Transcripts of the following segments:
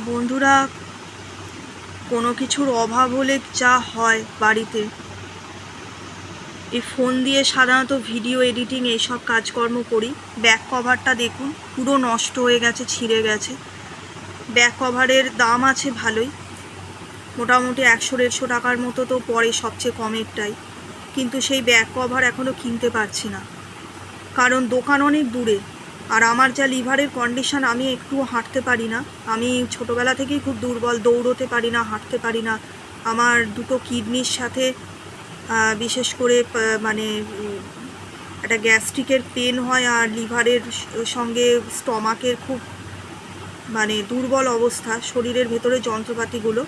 বন্ধুরা, কোনো কিছুর অভাব হলে যা হয় বাড়িতে। এই ফোন দিয়ে সাধারণত ভিডিও এডিটিং এইসব কাজকর্ম করি। ব্যাক কভারটা দেখুন, পুরো নষ্ট হয়ে গেছে, ছিঁড়ে গেছে। ব্যাক কভারের দাম আছে ভালোই। মোটামুটি একশো দেড়শো টাকার মতো তো পড়ে সবচেয়ে কমেরটাই। কিন্তু সেই ব্যাক কভার এখনও কিনতে পারছি না। কারণ দোকান অনেক দূরে। আর আমার যা লিভারের কন্ডিশন, আমি একটু হাঁটতে পারি না। আমি ছোটোবেলা থেকেই খুব দুর্বল, দৌড়তে পারি না, হাঁটতে পারি না। আমার দুটো কিডনির সাথে বিশেষ করে মানে একটা গ্যাস্ট্রিকের পেন হয় আর লিভারের সঙ্গে স্টমাকের খুব মানে দুর্বল অবস্থা, শরীরের ভেতরে যন্ত্রপাতিগুলো।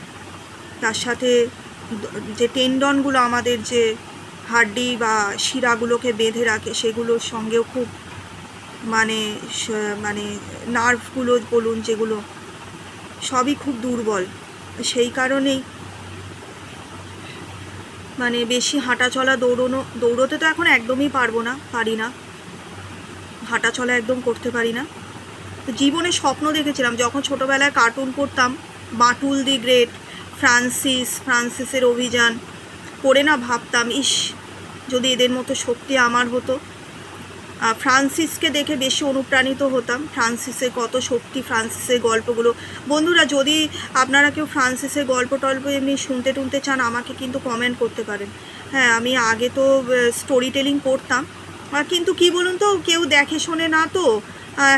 তার সাথে যে টেন্ডনগুলো আমাদের যে হাড্ডি বা শিরাগুলোকে বেঁধে রাখে, সেগুলোর সঙ্গেও খুব মানে মানে নার্ভগুলো বলুন যেগুলো, সবই খুব দুর্বল। সেই কারণেই মানে বেশি হাঁটা চলা দৌড়নো, দৌড়তে তো এখন একদমই পারব না, পারি না। হাঁটা চলা একদম করতে পারি না। জীবনে স্বপ্ন দেখেছিলাম, যখন ছোটোবেলায় কার্টুন করতাম, বাটুল দি গ্রেট, ফ্রান্সিস, ফ্রান্সিসের অভিযান, পড়ে না ভাবতাম, ইস, যদি এদের মতো শক্তি আমার হতো। ফ্রান্সিসকে দেখে বেশি অনুপ্রাণিত হতাম। ফ্রান্সিসের কত শক্তি, ফ্রান্সিসের গল্পগুলো। বন্ধুরা, যদি আপনারা কেউ ফ্রান্সিসের গল্প টল্প এমনি শুনতে টুনতে চান, আমাকে কিন্তু কমেন্ট করতে পারেন। হ্যাঁ আমি আগে তো স্টোরি টেলিং করতাম। কিন্তু কি বলুন তো, কেউ দেখে শোনে না তো।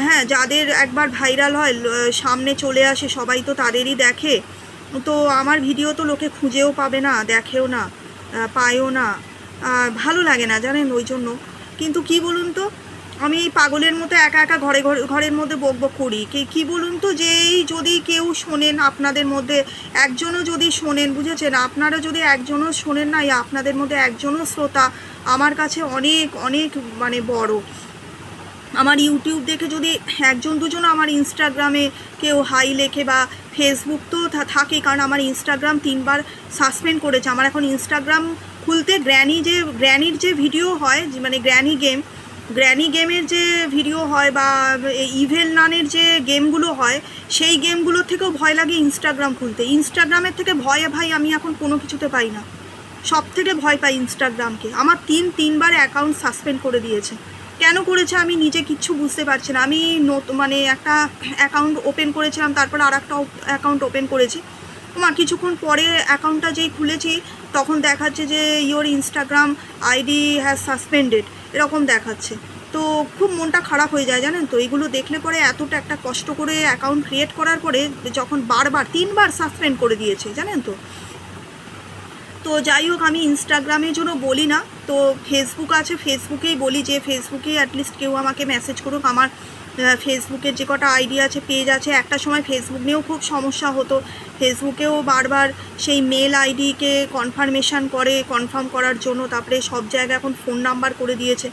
হ্যাঁ যাদের একবার ভাইরাল হয় সামনে চলে আসে, সবাই তো তাদেরই দেখে। তো আমার ভিডিও তো লোকে খুঁজেও পাবে না, দেখেও না পায়ও না। ভালো লাগে না, জানেন, ওই জন্য। কিন্তু কি বলুন তো? আমি এই পাগলের মতো একা একা ঘরে ঘরে, ঘরের মধ্যে বক বক করি। কি কি বলুন তো যে এই যদি কেউ শোনেন আপনাদের মধ্যে, একজনও যদি শোনেন, বুঝেছেন? আপনারা যদি একজনও শোনেন না আপনাদের মধ্যে একজনও শ্রোতা আমার কাছে অনেক অনেক মানে বড়। আমার ইউটিউব দেখে যদি একজন দুজন আমার ইনস্টাগ্রামে কেউ হাই লেখে বা ফেসবুক তো থাকে, কারণ আমার ইনস্টাগ্রাম তিনবার সাসপেন্ড করেছে। আমার এখন ইনস্টাগ্রাম খুলতে গ্র্যানি যে, গ্র্যানির যে ভিডিও হয় মানে গ্র্যানি গেম গ্র্যানি গেমের যে ভিডিও হয় বা ইভেল নানের যে গেমগুলো হয়, সেই গেমগুলোর থেকেও ভয় লাগে ইনস্টাগ্রাম খুলতে। ইনস্টাগ্রামের থেকে ভয়ে, ভাই, আমি এখন কোনো কিছুতে পাই না। সব থেকে ভয় পাই ইনস্টাগ্রামকে আমার তিন, তিনবার অ্যাকাউন্ট সাসপেন্ড করে দিয়েছে। কেন করেছে আমি নিজে কিচ্ছু বুঝতে পারছি না। আমি মানে একটা অ্যাকাউন্ট ওপেন করেছিলাম, তারপর আর একটা অ্যাকাউন্ট ওপেন করেছি। মা কিছুক্ষণ পরে অ্যাকাউন্টটা যেই খুলেছি তখন দেখাচ্ছে যে your Instagram ID has suspended এরকম দেখাচ্ছে। তো খুব মনটা খারাপ হয়ে যায়, জানেন তো? এগুলো দেখলে পরে এতটা একটা কষ্ট করে অ্যাকাউন্ট ক্রিয়েট করার পরে যখন বারবার, তিনবার সাসপেন্ড করে দিয়েছে, জানেন তো? তো যাই হোক, আমি ইনস্টাগ্রামের জন্য বলি না। তো ফেসবুক আছে ফেসবুকেই বলি যে ফেসবুকে অ্যাটলিস্ট কেউ আমাকে মেসেজ করুক, আমার ফেসবুকের যে কটা আইডি আছে, পেজ আছে, একটা সময় ফেসবুক নিয়েও খুব সমস্যা হতো। ফেসবুকেও বারবার সেই মেল আইডিকে কনফার্মেশন করে কনফার্ম করার জন্য, তারপরে সব জায়গায় এখন ফোন নাম্বার করে দিয়েছে।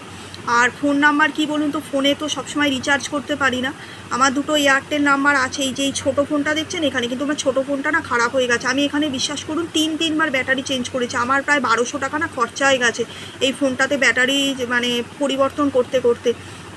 আর ফোন নাম্বার কি বলুন তো ফোনে তো সবসময় রিচার্জ করতে পারি না। আমার দুটো এয়ারটেল নাম্বার আছে, এই যে এই ছোটো ফোনটা দেখছেন এখানে, কিন্তু আমার ছোটো ফোনটা না খারাপ হয়ে গেছে। আমি এখানে বিশ্বাস করুন, তিন, তিনবার ব্যাটারি চেঞ্জ করেছি। আমার প্রায় বারোশো টাকা না খরচা হয়ে গেছে এই ফোনটাতে ব্যাটারি মানে পরিবর্তন করতে করতে।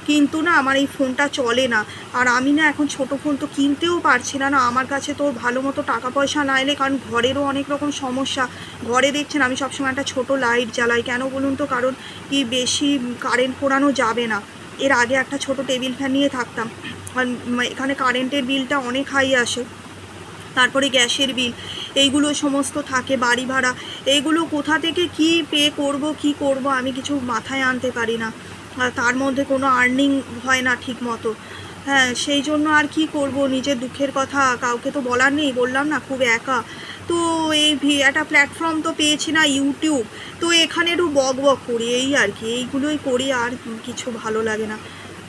কিন্তু না আমার এই ফোনটা চলে না। আর আমি না এখন ছোট ফোন তো কিনতেও পারছি না না আমার কাছে তো ভালো মতো টাকা পয়সা না এলে কারণ ঘরেরও অনেক রকম সমস্যা। ঘরে দেখছেন আমি সবসময় একটা ছোট লাইট জ্বালাই। কেন বলুন তো? কারণ কি বেশি কারেন্ট পোড়ানো যাবে না। এর আগে একটা ছোট টেবিল ফ্যান নিয়ে থাকতাম। এখানে কারেন্টের বিলটা অনেক হাই আসে। তারপরে গ্যাসের বিল এইগুলো সমস্ত থাকে বাড়ি ভাড়া। এইগুলো কোথা থেকে কি পে করব, কি করব আমি কিছু মাথায় আনতে পারি না। তার মধ্যে কোনো আর্নিং হয় না ঠিক মতো। হ্যাঁ সেই জন্য আর কি করব? নিজের দুঃখের কথা কাউকে তো বলার নেই, বললাম না, খুব একা। তো এই ভি- একটা প্ল্যাটফর্ম তো পেয়েছি না ইউটিউব তো এখানে একটু বক বক করি, এই আর কি। এইগুলোই করি, আর কিছু ভালো লাগে না।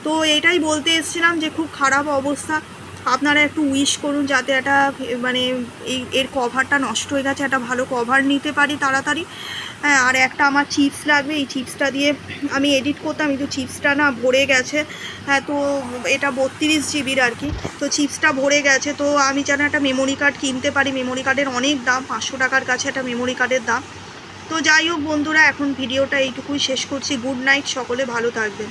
তো এটাই বলতে এসেছিলাম যে, খুব খারাপ অবস্থা। আপনারা একটু উইশ করুন যাতে একটা মানে এই, এর কভারটা নষ্ট হয়ে গেছে, একটা ভালো কভার নিতে পারি তাড়াতাড়ি। হ্যাঁ আর একটা আমার চিপস লাগবে, এই চিপসটা দিয়ে আমি এডিট করতাম কিন্তু চিপসটা না ভরে গেছে। হ্যাঁ তো এটা বত্রিশ জিবির আর কি। তো চিপসটা ভরে গেছে, তো আমি যেন একটা মেমোরি কার্ড কিনতে পারি। মেমোরি কার্ডের অনেক দাম, পাঁচশো টাকার কাছে একটা মেমোরি কার্ডের দাম। তো যাই হোক বন্ধুরা, এখন ভিডিওটা এইটুকুই শেষ করছি। গুড নাইট সকলে ভালো থাকবেন।